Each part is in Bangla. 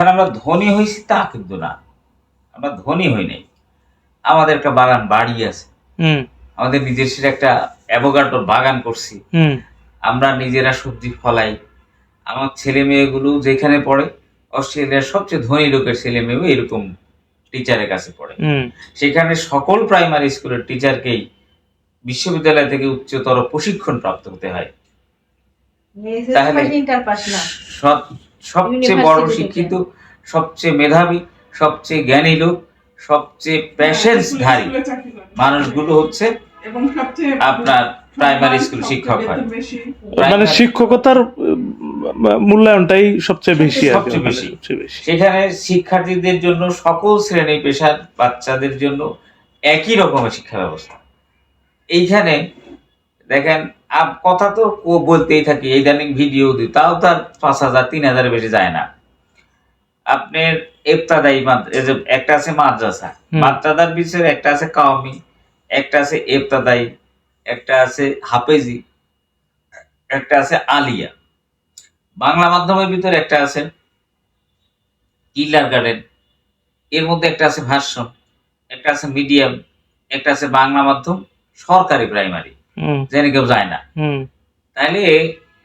এখন আমরা ধনী হয়েছি তা কিন্তু না। আমরা ধনী হই নাই। আমাদের একটা বাগান বাড়ি আছে। হুম। আমাদের নিজস্ব একটা অ্যাভোগাডোর বাগান করছি। আমরা নিজেরা সবজি ফলাই। আমার ছেলে মেয়েগুলো যেখানে পড়ে অস্ট্রেলিয়ার সবচেয়ে ধনী লোকের ছেলে মেয়েও এরকম টিচারের কাছে পড়ে। হুম। সেখানে সকল প্রাইমারি স্কুলের টিচারকেই বিশ্ববিদ্যালয় থেকে উচ্চতর প্রশিক্ষণ প্রাপ্ত হতে হয়। তাহলে সবচেয়ে বড় শিক্ষিত সবচেয়ে মেধাবী সবচেয়ে জ্ঞানী লোক সবচেয়ে প্যাশেন্সধারী মানুষগুলো হচ্ছে আপনার প্রাইমারি স্কুল শিক্ষক হয়। মানে শিক্ষকতার মূল্যায়নটাই সবচেয়ে বেশি। সবচেয়ে বেশি। সেখানে শিক্ষার্থীদের জন্য সকল শ্রেণি পেশার বাচ্চাদের জন্য একই রকমের শিক্ষা ব্যবস্থা। এইখানে দেখেন কথা তো ও বলতেই থাকি ইদানিং ভিডিও দিই তাও তার পাঁচ হাজার তিন হাজারের বেশি যায় না। আপনার এফতাদাই একটা আছে মাদ্রাসা। মাদ্রাদার বিষয়ে একটা আছে কাওমি একটা আছে এফতাদাই একটা আছে হাফেজি একটা আছে আলিয়া। বাংলা মাধ্যমের ভিতরে একটা আছে কিলার গার্ডেন এর মধ্যে একটা আছে ভাষ্য একটা আছে মিডিয়াম একটা আছে বাংলা মাধ্যম সরকারি প্রাইমারি। জেনে কেউ যায় না। তাহলে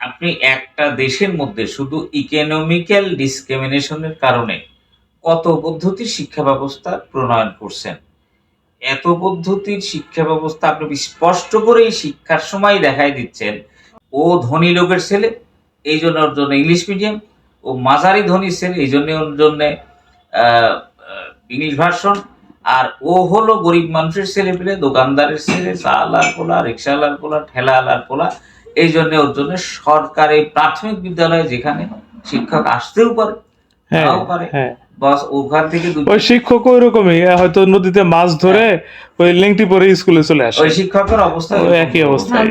আপনি একটা দেশের মধ্যে শুধু ইকোনমিক্যাল ডিসক্রিমিনেশনের কারণে কত পদ্ধতির শিক্ষা ব্যবস্থা প্রণয়ন করছেন? এত পদ্ধতির শিক্ষা ব্যবস্থা আপনি স্পষ্ট করেই শিক্ষার সময় দেখাই দিচ্ছেন? ও ধনী লোকের ছেলে এই জন্য ওর জন্য ইংলিশ মিডিয়াম। ও মাঝারি ধনী ছেলে এই জন্য ওর জন্য ইংলিশ ভার্সন। আর ও হলো গরিব মানুষের ছেলে পেলে দোকানদারের ছেলে চালার পোলা রিক্সাওয়ালার পোলা ঠেলাওয়ালার পোলা। এই জন্য ওর জন্য সরকারি প্রাথমিক বিদ্যালয়ে যেখানে শিক্ষক আসতেও পারে হ্যাঁ নাও পারে। হ্যাঁ। বাস ওখান থেকে ওই শিক্ষক ওই রকমই হয়তো নদীতে মাছ ধরে ওই লেংটি পরে স্কুলে চলে আসে। ওই শিক্ষকের অবস্থা একই অবস্থায়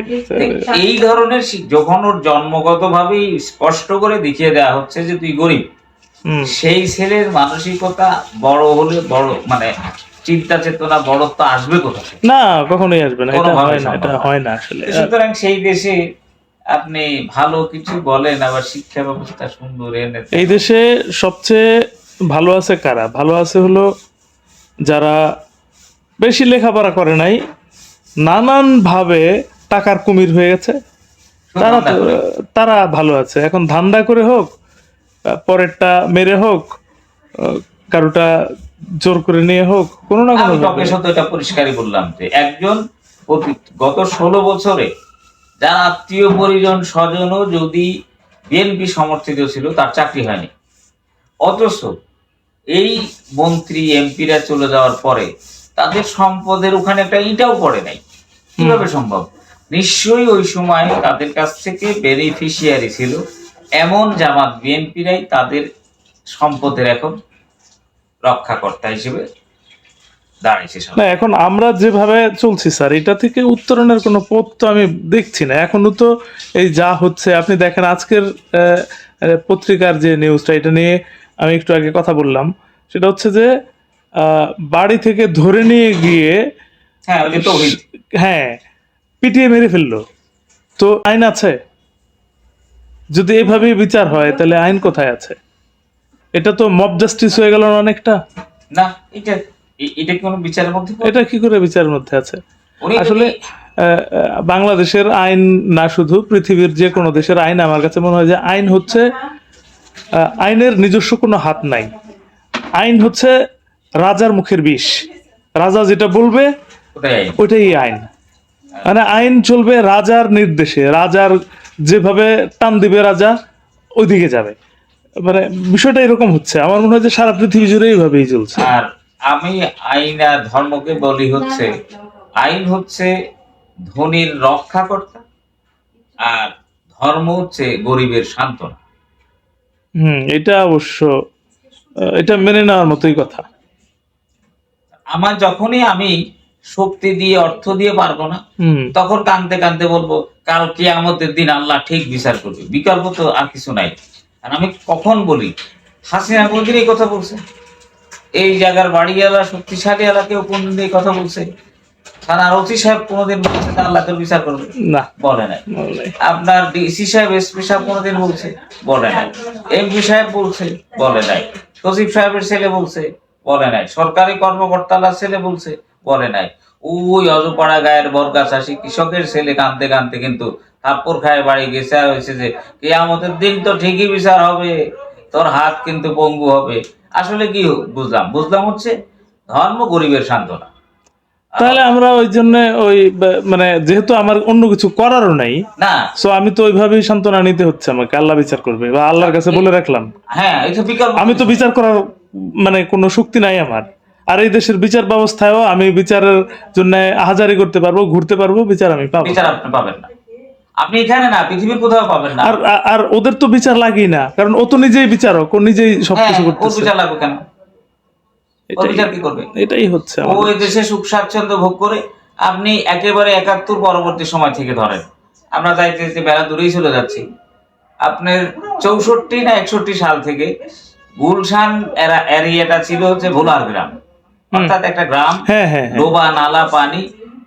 এই ধরনের যখন ওর জন্মগত ভাবেই স্পষ্ট করে দেখিয়ে দেওয়া হচ্ছে যে তুই গরিব সেই ছেলের মানসিকতা বড় হলে বড় মানে চিন্তা চেতনা বড় তো আসবে কোথা থেকে? না কখনোই আসবে না এটা হয় না এটা হয় না আসলে। সুতরাং সেই দেশে আপনি ভালো কিছু বলেন আবার শিক্ষা ব্যবস্থা সুন্দর এনে এই দেশে সবচেয়ে ভালো আছে কারা? ভালো আছে হলো যারা বেশি লেখাপড়া করে নাই নানান ভাবে টাকার কুমির হয়ে গেছে। তারা তারা ভালো আছে। এখন ধান্দা করে হোক পরেরটা মেরে হোক কারোটা জোর করে নিয়ে হোক কোনো না কোনো। টকের এটা পরিষ্কারই বললাম যে একজন গত ষোলো বছরে যার আত্মীয় পরিজন স্বজনও যদি বিএনপি সমর্থিত ছিল তার চাকরি হয়নি। অথচ এই মন্ত্রী এমপিরা চলে যাওয়ার পরে তাদের সম্পদের ওখানে একটা ইটাও পড়ে নাই। কীভাবে সম্ভব? নিশ্চয়ই ওই সময় তাদের কাছ থেকে বেনিফিশিয়ারি ছিল। এমন জামাত বিএনপিরাই তাদের সম্পদের এখন রক্ষাকর্তা হিসেবে দাঁড়িয়েছে। না এখন আমরা যেভাবে চলছি স্যার এটা থেকে উত্তরণের কোনো পথ তো আমি দেখছি না। এখনও তো এই যা হচ্ছে আপনি দেখেন আজকের পত্রিকার যে নিউজটা এটা নিয়ে আমি একটু আগে কথা বললাম। সেটা হচ্ছে যে আহ, বাড়ি থেকে ধরে নিয়ে গিয়ে হ্যাঁ হ্যাঁ পিটিয়ে মেরে ফেলল। তো আইন আছে? যদি এভাবেই বিচার হয় তাহলে আইন কোথায় আছে? এটা তো মব জাস্টিস হয়ে গেল অনেকটা? না এটা এটা কি কোনো বিচারের মধ্যে এটা কি করে বিচারের মধ্যে আছে? আসলে বাংলাদেশের আইন না শুধু পৃথিবীর যে কোনো দেশের আইন আমার কাছে মনে হয় যে আইন হচ্ছে আইনের নিজস্ব কোনো হাত নাই। আইন হচ্ছে রাজার মুখের বিষ। রাজা যেটা বলবে ওটাই ওইটাই আইন। মানে আইন চলবে রাজার নির্দেশে রাজার যেভাবে টান দিবে রাজা ওইদিকে যাবে। মানে বিষয়টা এরকম হচ্ছে। আমার মনে হয় যে সারা পৃথিবী জুড়ে এইভাবেই চলছে। আর আমি আইন আর ধর্মকে বলি হচ্ছে আইন হচ্ছে ধনীর রক্ষাকর্তা আর ধর্ম হচ্ছে গরিবের সান্ত্বনা। হুম এটা অবশ্য এটা মেনে নেওয়ার মতোই কথা। আমার যখনই আমি শক্তি দিয়ে অর্থ দিয়ে পারব না। তখন কানতে কানতে বলব কাল কিয়ামতের দিন আল্লাহ ঠিক বিচার করবে। বিকল্প তো আর কিছু নাই। আর আমি কখন বলি হাসিনা কোনদিন এই কথা বলছে? এই জায়গার বাড়িওয়ালা শক্তিশালী এলা কেউ কোনদিন এই কথা বলছে? থানার ওসি সাহেব কোনোদিন বলছে যে আল্লাহ তোর বিচার করবে? না। বলে নাই। আপনার ডিসি সাহেব এসপি সাহেব কোনোদিন বলছে? বলে নাই। এমপি সাহেব বলছে? বলে নাই। সচিব সাহেবের ছেলে বলছে? বলে নাই। সরকারি কর্মকর্তার ছেলে বলছে? বলে নাই। ওই অজপাড়া গায়ের বরগা চাষি কৃষকের ছেলে কানতে কানতে কিন্তু থাপ্পর খায় বাড়ি গেছে আর হয়েছে যে আমাদের দিন তো ঠিকই বিচার হবে তোর হাত কিন্তু পঙ্গু হবে। আসলে কি বুঝলাম? বুঝলাম হচ্ছে ধর্ম গরিবের সান্ত্বনা। তাহলে আমরা ওই জন্য ওই মানে যেহেতু আমার অন্য কিছু করারও নাই না। সো আমি তো ওইভাবেই সান্ত্বনা নিতে হচ্ছে আমাকে আল্লাহ বিচার করবে বা আল্লাহর কাছে বলে রাখলাম। হ্যাঁ আমি তো বিচার করার মানে কোনো শক্তি নাই আমার। আর এই দেশের বিচার ব্যবস্থায়ও আমি বিচারের জন্য হাজারি করতে পারব ঘুরতে পারব বিচার আমি পাবো। বিচার আপনি পাবেন না। আপনি এখানে না পৃথিবীর কোথাও পাবেন না। আর আর- ওদের তো বিচার লাগেই না কারণ ও তো নিজেই বিচারক ও নিজেই হ্যাঁ সবকিছু করতেছে। বিচার লাগবে কেন? এটাই- বিচার কি করবে? এটাই হচ্ছে ও এই দেশে সুখ স্বাচ্ছন্দ্য ভোগ করে আপনি একেবারে একাত্তর পরবর্তী সময় থেকে ধরেন। আমরা যাইতে যেতে বেলা দূরেই চলে যাচ্ছি। আপনার চৌষট্টি না একষট্টি সাল থেকে গুলশান এরা- এরিয়াটা ছিল হচ্ছে ভোলার গ্রাম। অর্থাৎ একটা গ্রাম হ্যাঁ হ্যাঁ হ্যাঁ। ডোবা নালা পানি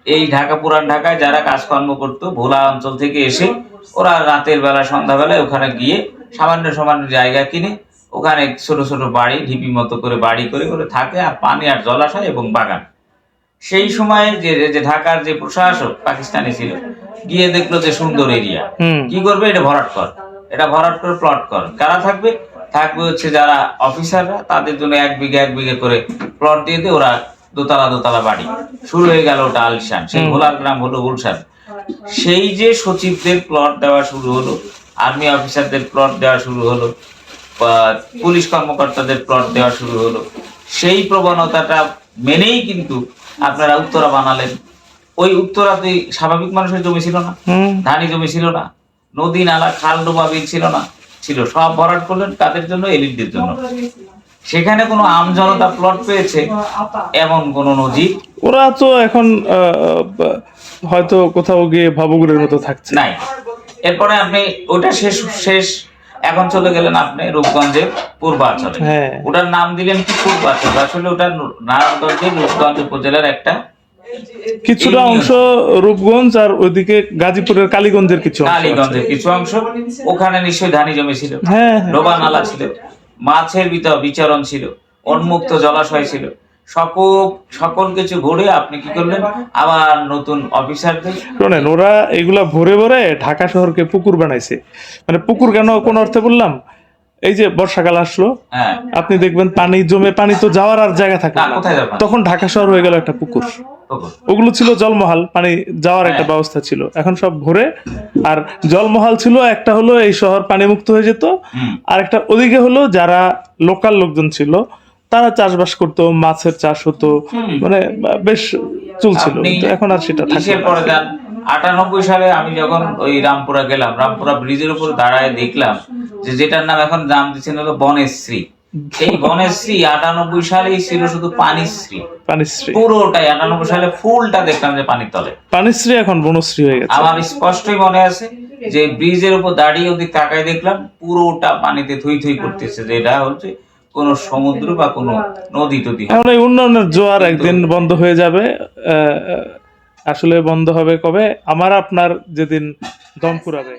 এই ঢাকা পুরান ঢাকায় যারা কাজকর্ম করতো ভোলা অঞ্চল থেকে এসে ওরা রাতের বেলা সন্ধ্যাবেলায় ওখানে গিয়ে সামান্য সামান্য জায়গা কিনে ওখানে ছোট ছোট বাড়ি ঢিপি মতো করে বাড়ি করে করে থাকে আর পানি আর জলাশয় এবং বাগান। সেই সময়ে যে যে ঢাকার যে প্রশাসক পাকিস্তানি ছিল গিয়ে দেখল যে সুন্দর এরিয়া। কি করবে? এটা ভরাট কর। এটা ভরাট করে প্লট কর। কারা থাকবে? থাকবে হচ্ছে যারা অফিসাররা তাদের জন্য এক বিঘা এক বিঘা করে প্লট দিয়ে দিয়ে ওরা দোতলা দোতলা বাড়ি। শুরু হয়ে গেল ওটা আলিশান সেই ভোলার গ্রাম হলো গুলশান। সেই যে সচিবদের প্লট দেওয়া শুরু হলো আর্মি অফিসারদের প্লট দেওয়া শুরু হলো বা পুলিশ কর্মকর্তাদের প্লট দেওয়া শুরু হলো সেই প্রবণতাটা মেনেই কিন্তু আপনারা উত্তরা বানালেন। ওই উত্তরাতে স্বাভাবিক মানুষের জমি ছিল না ধানি জমি ছিল না নদী নালা খাল ডোবা বিল ছিল না ছিল সব ভরাট করলেন কাদের জন্য এলিটদের জন্য। সেখানে কোনো আম জনতা প্লট পেয়েছে এমন কোন নজির? ওরা তো এখন হয়তো কোথাও গিয়ে ভাবুগুড়ের মতো থাকছে। নাই। এরপরে আপনি ওটা শেষ শেষ। এখন চলে গেলেন আপনি রূপগঞ্জের পূর্বাঞ্চলে। হ্যাঁ। ওটার নাম দিলেন কি পূর্বাঞ্চল? আসলে ওটা নারায়ণগঞ্জের রূপগঞ্জ উপজেলার একটা কিছুটা অংশ রূপগঞ্জ আর ওইদিকে গাজীপুরের কালীগঞ্জের কিছু কালীগঞ্জের কিছু অংশ। ওখানে নিশ্চয়ই ধানি জমি ছিল। হ্যাঁ। ডোবা নালা ছিল। মাছের ভিতর বিচরণ ছিল। উন্মুক্ত জলাশয় ছিল। সকল সকল কিছু ঘুরে আপনি কি করলেন? আবার নতুন অফিসারদের শোনেন ওরা এগুলা ভরে ভরে ঢাকা শহরকে পুকুর বানাইছে। মানে পুকুর কেন কোন অর্থে বললাম? এই যে বর্ষাকাল আসলো। হ্যাঁ। আপনি দেখবেন পানি জমে পানি তো যাওয়ার আর জায়গা থাকে তখন ঢাকা শহর হয়ে গেল একটা পুকুর। ওগুলো ছিল জলমহাল পানি যাওয়ার একটা হ্যাঁ। ব্যবস্থা ছিল। এখন সব ঘুরে। আর জলমহাল ছিল একটা হলো এই শহর পানি মুক্ত হয়ে যেত। আর একটা ওদিকে হলো যারা লোকাল লোকজন ছিল তারা চাষবাস করতো মাছের চাষ হতো। মানে বেশ চলছিল এখন আর সেটা থাকে আটানব্বই সালে আমি যখন ওই রামপুরা গেলাম রামপুরা ব্রিজের উপর দাঁড়ায় দেখলাম যে যেটার নাম এখন নাম দিচ্ছেন হলো বনেশ্রী। এই বনেশ্রী আটানব্বই সালেই ছিল শুধু পানিশ্রী। পানিশ্রী। পুরোটাই আটানব্বই সালে ফুলটা দেখলাম যে পানির তলে। পানিশ্রী এখন বনশ্রী হয়ে গেছে। আমার স্পষ্টই মনে আছে যে ব্রিজের উপর দাঁড়িয়ে ওদিক তাকায় দেখলাম পুরোটা পানিতে থুই থুই করতেছে যে এটা হচ্ছে কোন সমুদ্র বা কোন নদী টদী এখন এই উন্নয়নের জোয়ার একদিন বন্ধ হয়ে যাবে আহ, আসলে বন্ধ হবে কবে? আমার আপনার যেদিন দম ফুরাবে